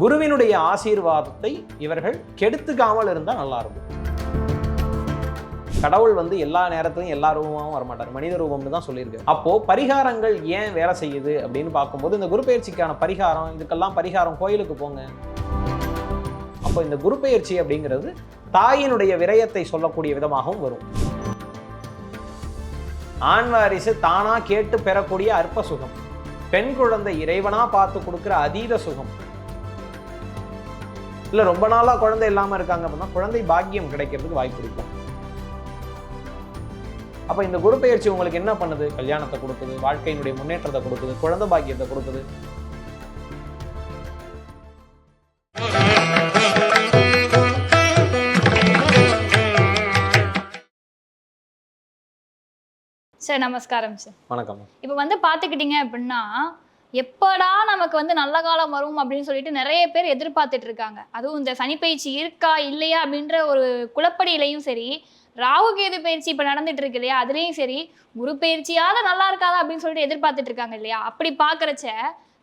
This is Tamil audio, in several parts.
குருவினுடைய ஆசீர்வாதத்தை இவர்கள் கெடுத்துக்காமல் இருந்தால் நல்லா இருக்கும். கடவுள் வந்து எல்லா நேரத்திலும் எல்லா ரூபமாகவும் வரமாட்டார். மனித ரூபம்னு தான் சொல்லியிருக்கு அப்போ பரிகாரங்கள் ஏன் வேலை செய்யுது அப்படின்னு பார்க்கும்போது இந்த குரு பயிற்சிக்கான பரிகாரம் இதுக்கெல்லாம் பரிகாரம் கோயிலுக்கு போங்க. அப்போ இந்த குரு பயிற்சி அப்படிங்கிறது தாயினுடைய விரயத்தை சொல்லக்கூடிய விதமாகவும் வரும். ஆண் வாரிசு தானா கேட்டு பெறக்கூடிய அற்ப சுகம். பெண் குழந்தை இறைவனா பார்த்து கொடுக்குற அதீத சுகம். இல்ல ரொம்ப நாளா குழந்தை இல்லாம இருக்காங்க அப்படின்னா குழந்தை பாக்கியம் கிடைக்கிறதுக்கு வாய்ப்பு இருக்கும் அப்ப இந்த குரு பயிற்சி உங்களுக்கு என்ன பண்ணுது? கல்யாணத்தை கொடுக்குது வாழ்க்கையினுடைய முன்னேற்றத்தை கொடுக்குது குழந்தை பாக்கியத்தை கொடுக்குது. சார் நமஸ்காரம் சார். வணக்கம். இப்போ வந்து பார்த்துக்கிட்டிங்க அப்படின்னா எப்படா நமக்கு வந்து நல்ல காலம் வரும் அப்படின்னு சொல்லிட்டு நிறைய பேர் எதிர்பார்த்துட்டு இருக்காங்க. அதுவும் இந்த சனி பயிற்சி இருக்கா இல்லையா அப்படின்ற ஒரு குழப்படியிலையும் சரி ராகு கேது பயிற்சி இப்போ நடந்துட்டு இருக்கு இல்லையா அதுலேயும் சரி குரு பயிற்சியாவது நல்லா இருக்காதா அப்படின்னு சொல்லிட்டு எதிர்பார்த்துட்டு இருக்காங்க இல்லையா? அப்படி பார்க்குறச்ச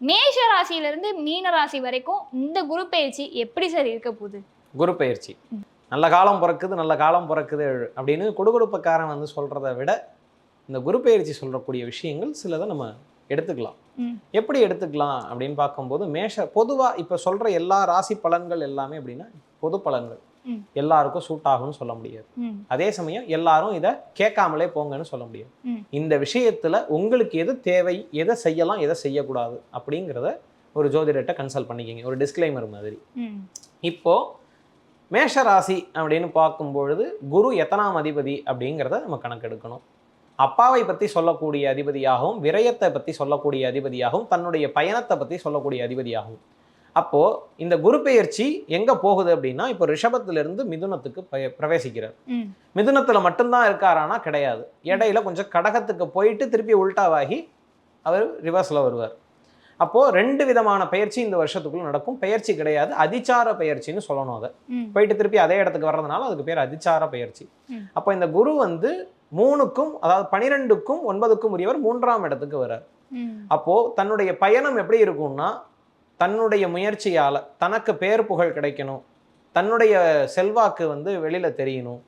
மேஷ ராசியிலிருந்து மீன ராசி வரைக்கும் இந்த குரு பயிற்சி எப்படி சார் இருக்க போகுது? குரு பயிற்சி. நல்ல காலம் பிறக்குது நல்ல காலம் பிறக்குது அப்படின்னு குடுகுடுப்பக்காரன் வந்து சொல்கிறத விட இந்த குரு பயிற்சி சொல்லக்கூடிய விஷயங்கள் சிலதை நம்ம எடுத்துக்கலாம். எப்படி எடுத்துக்கலாம் அப்படின்னு பார்க்கும்போது மேஷ பொதுவா இப்ப சொல்ற எல்லா ராசி பலன்கள் எல்லாமே அப்படின்னா பொது பலன்கள். எல்லாருக்கும் சூட் ஆகும்னு சொல்ல முடியாது. அதே சமயம் எல்லாரும் இதை கேட்காமலே போங்கன்னு சொல்ல முடியாது. இந்த விஷயத்துல உங்களுக்கு எது தேவை எதை செய்யலாம் எதை செய்யக்கூடாது அப்படிங்கிறத ஒரு ஜோதிடர்கிட்ட கன்சல்ட் பண்ணிக்கிங்க. ஒரு டிஸ்க்ளைமர் மாதிரி. இப்போ மேஷ ராசி அப்படின்னு பார்க்கும்பொழுது குரு எத்தனாம் அதிபதி அப்படிங்கிறத நம்ம கணக்கெடுக்கணும். அப்பாவை பற்றி சொல்லக்கூடிய அதிபதியாகவும் விரயத்தை பற்றி சொல்லக்கூடிய அதிபதியாகவும் தன்னுடைய பயணத்தை பற்றி சொல்லக்கூடிய அதிபதியாகவும். அப்போ இந்த குரு பெயர்ச்சி எங்க போகுது அப்படின்னா இப்போ ரிஷபத்திலிருந்து மிதுனத்துக்கு பிரவேசிக்கிறார். மிதுனத்துல மட்டும்தான் இருக்காரானா கிடையாது. இடையில கொஞ்சம் கடகத்துக்கு போயிட்டு திருப்பி உல்டாவாகி அவர் ரிவர்ஸ்ல வருவார். அப்போ ரெண்டு விதமான பயிற்சி இந்த வருஷத்துக்குள்ள நடக்கும். பெயர்ச்சி கிடையாது. அதிச்சார பயிற்சின்னு சொல்லணும் அதை. போயிட்டு திருப்பி அதே இடத்துக்கு வர்றதுனால அதுக்கு பேர் அதிச்சார பயிற்சி. அப்போ இந்த குரு வந்து மூணுக்கும் அதாவது பனிரெண்டுக்கும் ஒன்பதுக்கும் உரியவர் மூன்றாம் இடத்துக்கு வரார் ம். அப்போ தன்னுடைய பயணம் எப்படி இருக்கும்னா தன்னுடைய முயற்சியால தனக்கு பேர் புகழ் கிடைக்கணும் தன்னுடைய செல்வாக்கு வந்து வெளியில தெரியணும்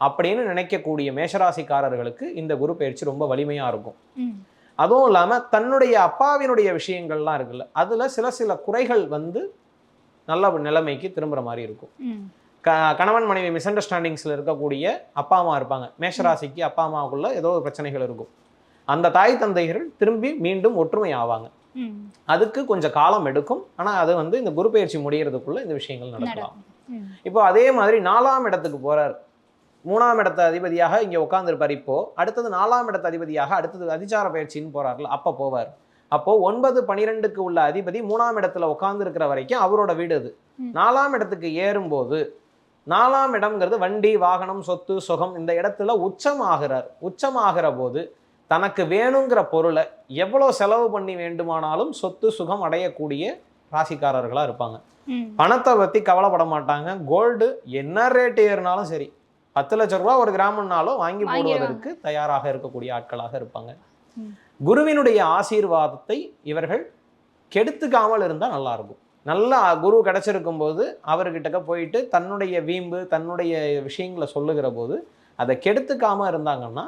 அப்படின்னு நினைக்கக்கூடிய மேஷராசிக்காரர்களுக்கு இந்த குரு பயிற்சி ரொம்ப வலிமையா இருக்கும். அதுவும் இல்லாம தன்னுடைய அப்பாவினுடைய விஷயங்கள்லாம் இருக்குல்ல அதுல சில சில குறைகள் வந்து நல்ல நிலைமைக்கு திரும்புற மாதிரி இருக்கும். க கணவன் மனைவி மிஸ் அண்டர்ஸ்டாண்டிங்ஸில் இருக்கக்கூடிய அப்பா அம்மா இருப்பாங்க. மேஷராசிக்கு அப்பா அம்மாவுக்குள்ள ஏதோ ஒரு பிரச்சனைகள் இருக்கும். அந்த தாய் தந்தைகள் திரும்பி மீண்டும் ஒற்றுமை ஆவாங்க. அதுக்கு கொஞ்சம் காலம் எடுக்கும். ஆனால் அது வந்து இந்த குரு பயிற்சி முடியறதுக்குள்ள இந்த விஷயங்கள் நடக்கலாம். இப்போ அதே மாதிரி நாலாம் இடத்துக்கு போறார். மூணாம் இடத்த அதிபதியாக இங்கே உட்காந்துருப்பார் இப்போ. அடுத்தது நாலாம் இடத்த அதிபதியாக அடுத்தது அதிச்சார பயிற்சின்னு போறார்ல அப்போ போவார். அப்போ ஒன்பது பனிரெண்டுக்கு உள்ள அதிபதி மூணாம் இடத்துல உட்கார்ந்து இருக்கிற வரைக்கும் அவரோட வீடு அது. நாலாம் இடத்துக்கு ஏறும்போது நாலாம் இடம்ங்கிறது வண்டி வாகனம் சொத்து சுகம் இந்த இடத்துல உச்சமாகிறார். உச்சமாகிற போது தனக்கு வேணுங்கிற பொருளை எவ்வளோ செலவு பண்ணி வேண்டுமானாலும் சொத்து சுகம் அடையக்கூடிய ராசிக்காரர்களாக இருப்பாங்க. பணத்தை பற்றி கவலைப்பட மாட்டாங்க. கோல்டு என்ன ரேட் ஏறினாலும் சரி பத்து லட்ச ரூபா ஒரு கிராமம்னாலும் வாங்கி. போடுவதற்கு தயாராக இருக்கக்கூடிய ஆட்களாக இருப்பாங்க. குருவினுடைய ஆசீர்வாதத்தை இவர்கள் கெடுத்துக்காமல் இருந்தால் நல்லா இருக்கும். நல்லா குரு கிடைச்சிருக்கும் போது அவர்கிட்ட போயிட்டு தன்னுடைய வீம்பு தன்னுடைய விஷயங்களை சொல்லுகிற போது அதை கெடுத்துக்காம இருந்தாங்கன்னா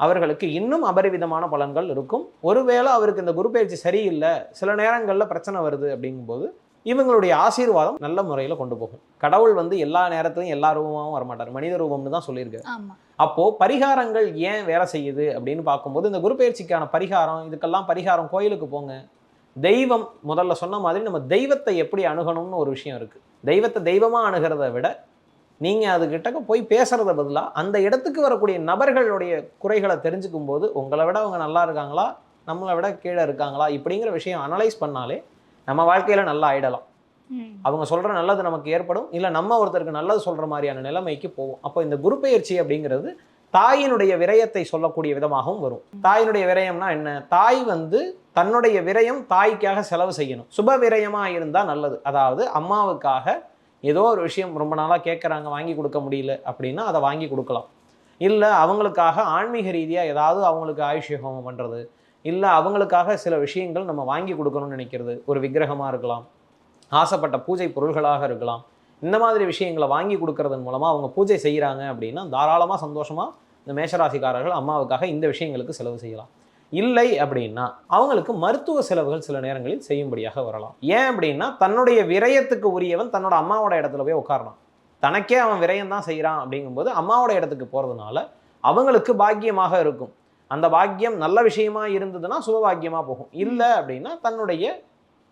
அவர்களுக்கு இன்னும் அபரிவிதமான பலன்கள் இருக்கும். ஒருவேளை அவருக்கு இந்த குரு பயிற்சி சரியில்லை சில நேரங்களில் பிரச்சனை வருது அப்படிங்கும்போது இவங்களுடைய ஆசீர்வாதம் நல்ல முறையில் கொண்டு போகும். கடவுள் வந்து எல்லா நேரத்திலும் எல்லா ரூபமாகவும் வரமாட்டார். மனித ரூபம்னு தான் சொல்லியிருக்காரு. ஆமா. அப்போ பரிகாரங்கள் ஏன் வேலை செய்யுது அப்படின்னு பார்க்கும்போது இந்த குரு பயிற்சிக்கான பரிகாரம் இதுக்கெல்லாம் பரிகாரம் கோயிலுக்கு போங்க தெய்வம் முதல்ல சொன்ன மாதிரி நம்ம தெய்வத்தை எப்படி அணுகணும்னு ஒரு விஷயம் இருக்கு. தெய்வத்தை தெய்வமா அணுகிறத விட நீங்க அதுகிட்ட போய் பேசுறத பதிலா அந்த இடத்துக்கு வரக்கூடிய நபர்களுடைய குறைகளை தெரிஞ்சுக்கும் போது உங்களை விட அவங்க நல்லா இருக்காங்களா? நம்மளை விட கீழே இருக்காங்களா? இப்படிங்கிற விஷயம் அனலைஸ் பண்ணாலே நம்ம வாழ்க்கையில நல்லா ஆயிடலாம். அவங்க சொல்ற நல்லது நமக்கு ஏற்படும். இல்ல நம்ம ஒருத்தருக்கு நல்லது சொல்ற மாதிரியான நிலைமைக்கு போவோம். அப்போ இந்த குரு பெயர்ச்சி அப்படிங்கிறது தாயினுடைய விரயத்தை சொல்லக்கூடிய விதமாகவும் வரும். தாயினுடைய விரயம்னா என்ன? தாய் வந்து தன்னுடைய விரயம் தாய்க்காக செலவு செய்யணும். சுப விரயமாக இருந்தால் நல்லது. அதாவது அம்மாவுக்காக ஏதோ ஒரு விஷயம் ரொம்ப நாளாக கேட்குறாங்க வாங்கி கொடுக்க முடியல அப்படின்னா அதை வாங்கி கொடுக்கலாம். இல்லை அவங்களுக்காக ஆன்மீக ரீதியாக ஏதாவது அவங்களுக்கு ஆயுஷேகம் பண்ணுறது இல்லை அவங்களுக்காக சில விஷயங்கள் நம்ம வாங்கி கொடுக்கணும்னு நினைக்கிறது. ஒரு விக்கிரகமாக இருக்கலாம். ஆசைப்பட்ட பூஜை பொருள்களாக இருக்கலாம். இந்த மாதிரி விஷயங்களை வாங்கி கொடுக்கறதன் மூலமாக அவங்க பூஜை செய்கிறாங்க அப்படின்னா தாராளமாக சந்தோஷமாக இந்த மேஷராசிக்காரர்கள் அம்மாவுக்காக இந்த விஷயங்களுக்கு செலவு செய்யலாம். இல்லை அப்படின்னா அவங்களுக்கு மருத்துவ செலவுகள் சில நேரங்களில் செய்யும்படியாக வரலாம். ஏன் அப்படின்னா தன்னுடைய விரயத்துக்கு உரியவன் தன்னோட அம்மாவோட இடத்துல போய் உட்காரலாம் தனக்கே அவன் விரயம் தான் செய்கிறான் அப்படிங்கும்போது அம்மாவோட இடத்துக்கு போகிறதுனால அவங்களுக்கு பாக்கியமாக இருக்கும். அந்த பாக்கியம் நல்ல விஷயமா இருந்ததுன்னா சுபபாக்கியமா போகும். இல்லை அப்படின்னா தன்னுடைய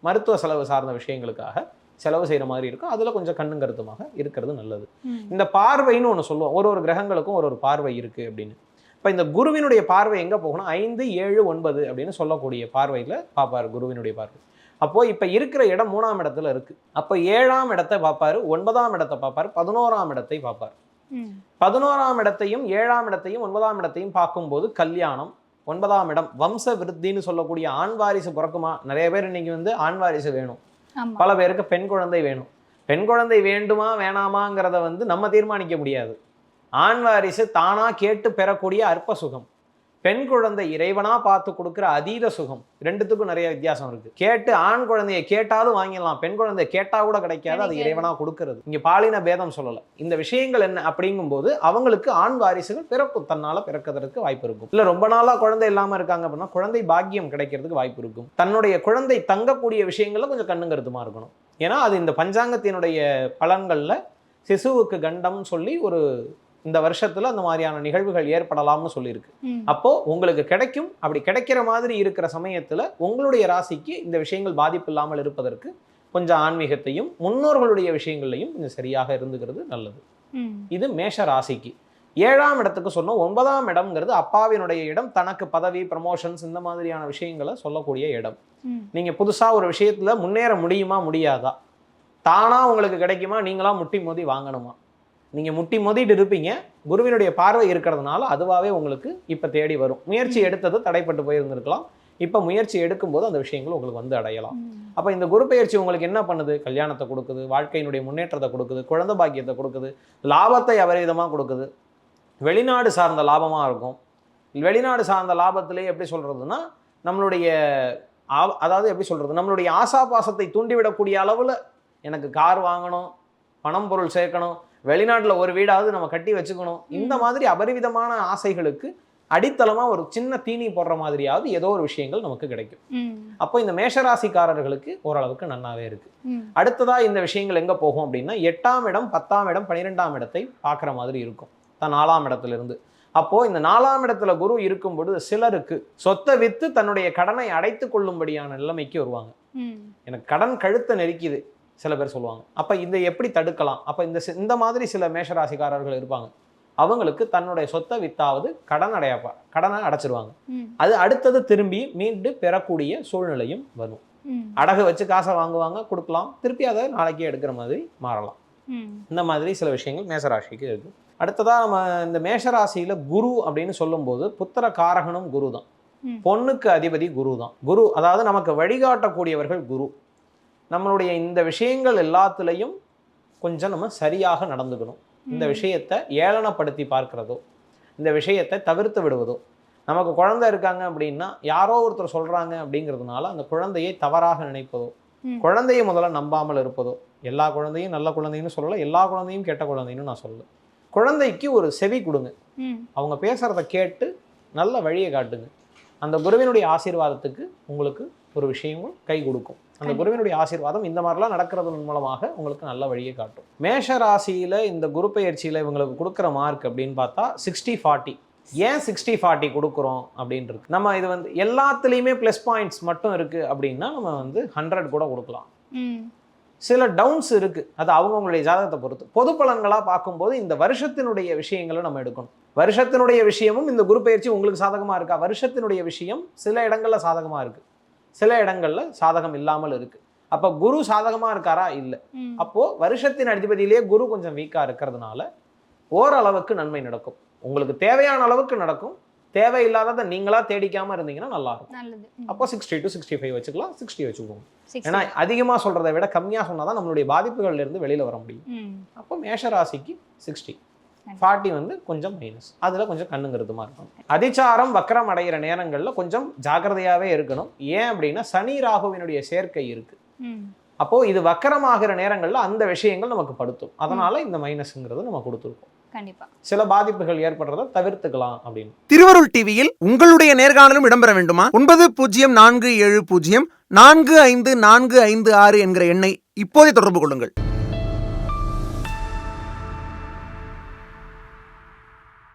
மருத்துவ செலவு சார்ந்த விஷயங்களுக்காக செலவு செய்கிற மாதிரி இருக்கும். அதில் கொஞ்சம் கண்ணும் கருத்துமாக இருக்கிறது நல்லது. இந்த பார்வைன்னு ஒன்று சொல்லுவோம். ஒரு ஒரு கிரகங்களுக்கும் ஒரு ஒரு பார்வை இருக்குது அப்படின்னு. இப்போ இந்த குருவினுடைய பார்வை எங்கே போகணும் ஐந்து ஏழு ஒன்பது அப்படின்னு சொல்லக்கூடிய பார்வையில் பார்ப்பார் குருவினுடைய பார்வை. அப்போது இப்போ இருக்கிற இடம் மூணாம் இடத்துல இருக்குது அப்போ ஏழாம் இடத்தை பார்ப்பாரு ஒன்பதாம் இடத்தை பார்ப்பார் பதினோராம் இடத்தை பார்ப்பார். பதினோராம் இடத்தையும் ஏழாம் இடத்தையும் ஒன்பதாம் இடத்தையும் பார்க்கும்போது கல்யாணம் ஒன்பதாம் இடம் வம்ச விருத்தின்னு சொல்லக்கூடிய ஆண் வாரிசு பிறக்குமா? நிறைய பேர் இன்னைக்கு வந்து ஆண் வாரிசு வேணும். பல பேருக்கு பெண் குழந்தை வேணும். பெண் குழந்தை வேண்டுமா வேணாமாங்கிறத வந்து நம்ம தீர்மானிக்க முடியாது. ஆண் வாரிசு தானா கேட்டு பெறக்கூடிய அற்ப சுகம். பெண் குழந்தை இறைவனா பார்த்து கொடுக்குற அதீத சுகம். ரெண்டுத்துக்கும் நிறைய வித்தியாசம் இருக்கு. கேட்டு ஆண் குழந்தையை கேட்டாலும் வாங்கிடலாம். பெண் குழந்தைய கேட்டா கூட கிடைக்காது அது கிடைக்காது. இறைவனா கொடுக்கறது. இங்க பாலின பேதம் சொல்லல. இந்த விஷயங்கள் என்ன அப்படிங்கும்போது அவங்களுக்கு ஆண் வாரிசுகள் பிறப்பு தன்னால பிறக்கிறதுக்கு வாய்ப்பு இருக்கும். இல்ல ரொம்ப நாளா குழந்தை இல்லாம இருக்காங்க அப்படின்னா குழந்தை பாக்கியம் கிடைக்கிறதுக்கு வாய்ப்பு இருக்கும். தன்னுடைய குழந்தை தங்கக்கூடிய விஷயங்கள்ல கொஞ்சம் கண்ணும் கருத்துமா இருக்கணும். ஏன்னா அது இந்த பஞ்சாங்கத்தினுடைய பலன்கள்ல சிசுவுக்கு கண்டம் சொல்லி ஒரு இந்த வருஷத்துல அந்த மாதிரியான நிகழ்வுகள் ஏற்படலாம்னு சொல்லியிருக்கு. அப்போ உங்களுக்கு கிடைக்கும். அப்படி கிடைக்கிற மாதிரி இருக்கிற சமயத்துல உங்களுடைய ராசிக்கு இந்த விஷயங்கள் பாதிப்பு இல்லாமல் இருப்பதற்கு கொஞ்சம் ஆன்மீகத்தையும் முன்னோர்களுடைய விஷயங்களையும் கொஞ்சம் சரியாக இருந்துக்கிறது நல்லது. இது மேஷ ராசிக்கு. ஏழாம் இடத்துக்கு சொன்னோம். ஒன்பதாம் இடம்ங்கிறது அப்பாவினுடைய இடம் தனக்கு பதவி ப்ரமோஷன்ஸ் இந்த மாதிரியான விஷயங்களை சொல்லக்கூடிய இடம். நீங்க புதுசா ஒரு விஷயத்துல முன்னேற முடியுமா முடியாதா? தானா உங்களுக்கு கிடைக்குமா நீங்களா முட்டி மோதி வாங்கணுமா? நீங்க முட்டி மோதிட்டு இருப்பீங்க. குருவினுடைய பார்வை இருக்கிறதுனால அதுவாகவே உங்களுக்கு இப்ப தேடி வரும். முயற்சி எடுத்தது தடைப்பட்டு போயிருந்திருக்கலாம். இப்ப முயற்சி எடுக்கும்போது அந்த விஷயங்கள் உங்களுக்கு வந்து அடையலாம். அப்ப இந்த குரு பெயர்ச்சி உங்களுக்கு என்ன பண்ணுது? கல்யாணத்தை கொடுக்குது வாழ்க்கையினுடைய முன்னேற்றத்தை கொடுக்குது குழந்தை பாக்கியத்தை கொடுக்குது லாபத்தை அபரிவிதமா கொடுக்குது. வெளிநாடு சார்ந்த லாபமா இருக்கும். வெளிநாடு சார்ந்த லாபத்திலே எப்படி சொல்றதுன்னா நம்மளுடைய ஆ- அதாவது எப்படி சொல்றது? நம்மளுடைய ஆசாபாசத்தை தூண்டிவிடக்கூடிய அளவுல எனக்கு கார் வாங்கணும் பணம் பொருள் சேர்க்கணும் வெளிநாட்டுல ஒரு வீடாவது நம்ம கட்டி வச்சுக்கணும். இந்த மாதிரி அபரிவிதமான ஆசைகளுக்கு அடித்தளமா ஒரு சின்ன தீனி போடுற மாதிரியாவது ஏதோ ஒரு விஷயங்கள் நமக்கு கிடைக்கும். அப்போ இந்த மேஷராசிக்காரர்களுக்கு ஓரளவுக்கு நன்னாவே இருக்கு. அடுத்ததா இந்த விஷயங்கள் எங்க போகும் அப்படின்னா எட்டாம் இடம் பத்தாம் இடம் பன்னிரெண்டாம் இடத்தை பார்க்குற மாதிரி இருக்கும். தான் நாலாம் இடத்துல இருந்து அப்போ இந்த நாலாம் இடத்துல குரு இருக்கும் பொழுது சிலருக்கு சொத்தை வித்து தன்னுடைய கடனை அடைத்து கொள்ளும்படியான நிலைமைக்கு வருவாங்க. எனக்கு கடன் கழுத்தை நெரிக்குது. சில பேர் சொல்லுவாங்க. அப்ப இதை எப்படி தடுக்கலாம்? அப்ப இந்த இந்த மாதிரி சில மேஷராசிக்காரர்கள் இருப்பாங்க. அவங்களுக்கு தன்னுடைய சொத்தை வித்தாவது கடன் அடையப்பா கடனை அடைச்சிருவாங்க. அது அடுத்தது திரும்பி மீண்டு பெறக்கூடிய சூழ்நிலையும் வரும். அடகு வச்சு காசை வாங்குவாங்க கொடுக்கலாம். திருப்பி அதை நாளைக்கே எடுக்கிற மாதிரி மாறலாம். இந்த மாதிரி சில விஷயங்கள் மேஷராசிக்கு இருக்கு. அடுத்ததா நம்ம இந்த மேஷராசியில குரு அப்படின்னு சொல்லும்போது புத்திர காரகனும் குரு தான். பொண்ணுக்கு அதிபதி குரு தான் குரு அதாவது நமக்கு வழிகாட்டக்கூடியவர்கள் குரு. நம்மளுடைய இந்த விஷயங்கள் எல்லாத்துலேயும் கொஞ்சம் நம்ம சரியாக நடந்துக்கணும் இந்த. விஷயத்தை ஏளனப்படுத்தி பார்க்கிறதோ இந்த விஷயத்தை தவிர்த்து விடுவதோ நமக்கு குழந்தை இருக்காங்க அப்படின்னா யாரோ ஒருத்தர் சொல்றாங்க அப்படிங்கிறதுனால அந்த குழந்தையை தவறாக நினைப்பதோ. குழந்தையை முதல்ல நம்பாமல் இருப்பதோ எல்லா குழந்தையும் நல்ல குழந்தைன்னு சொல்லல எல்லா குழந்தையும் கெட்ட குழந்தைன்னு நான் சொல்லல குழந்தைக்கு ஒரு செவி கொடுங்க. அவங்க பேசுறத கேட்டு நல்ல வழியை காட்டுங்க அந்த குருவினுடைய ஆசீர்வாதத்துக்கு உங்களுக்கு ஒரு விஷயமும் கை கொடுக்கும் அந்த. குருவினுடைய ஆசீர்வாதம் இந்த மாதிரிலாம் நடக்கிறதன் மூலமாக உங்களுக்கு நல்ல வழியை காட்டும். மேஷ ராசியில இந்த குரு பெயர்ச்சியில இவங்களுக்கு கொடுக்குற மார்க் அப்படின்னு பார்த்தா சிக்ஸ்டி ஃபார்ட்டி ஏன் சிக்ஸ்டி ஃபார்ட்டி கொடுக்குறோம் அப்படின்றது? நம்ம இது வந்து எல்லாத்துலேயுமே ப்ளஸ் பாயிண்ட்ஸ் மட்டும் இருக்கு அப்படின்னா நம்ம வந்து ஹண்ட்ரட் கூட கொடுக்கலாம். சில டவுன்ஸ் இருக்கு. அது அவங்கவுங்களுடைய ஜாதகத்தை பொறுத்து. பொது பலன்களா பார்க்கும்போது இந்த வருஷத்தினுடைய விஷயங்களை நம்ம எடுக்கணும். வருஷத்தினுடைய விஷயமும் இந்த குரு பயிற்சி உங்களுக்கு சாதகமா இருக்கா? வருஷத்தினுடைய விஷயம் சில இடங்கள்ல சாதகமா இருக்கு. சில இடங்கள்ல சாதகம் இல்லாமல் இருக்கு அப்ப குரு சாதகமா இருக்காரா இல்ல ம். அப்போ வருஷத்தின் அதிபதியிலேயே குரு கொஞ்சம் வீக்கா இருக்கிறதுனால ஓரளவுக்கு நன்மை நடக்கும் உங்களுக்கு தேவையான அளவுக்கு நடக்கும் தேவையில்லாததை நீங்களா தேடிக்காம இருந்தீங்கன்னா நல்லா இருக்கும். அப்போ சிக்ஸ்டி டு சிக்ஸ்டி ஃபைவ் வச்சுக்கலாம் சிக்ஸ்டி வச்சுக்கோங்க. ஏன்னா அதிகமாக சொல்கிறத விட கம்மியாக சொன்னால் தான் நம்மளுடைய பாதிப்புகள்ல இருந்து வெளியில் வர முடியும். அப்போ மேஷ ராசிக்கு சிக்ஸ்டி. ஃபார்ட்டி வந்து கொஞ்சம் மைனஸ் அதில் கொஞ்சம் கண்ணுங்கிறதுமா இருக்கும். அதிச்சாரம் வக்கரம் அடைகிற நேரங்களில் கொஞ்சம் ஜாக்கிரதையாகவே இருக்கணும். ஏன் அப்படின்னா சனி ராகுவினுடைய சேர்க்கை இருக்கு. ம். அப்போ இது வக்கரமாகிற நேரங்கள்ல அந்த விஷயங்கள் நமக்கு படுத்தும். அதனால இந்த மைனஸ்ங்கிறது நம்ம கொடுத்துருக்கோம். கண்டிப்பா. சில பாதிப்புகள் ஏற்படுறத தவிர்த்துக்கலாம் அப்படின்னு. திருவருள் டிவியில் உங்களுடைய நேர்காணலும் இடம்பெற வேண்டுமா? ஒன்பது பூஜ்ஜியம் நான்கு ஏழு பூஜ்ஜியம் நான்கு ஐந்து நான்கு ஐந்து ஆறு என்கிற எண்ணை இப்போதே தொடர்பு கொள்ளுங்கள்.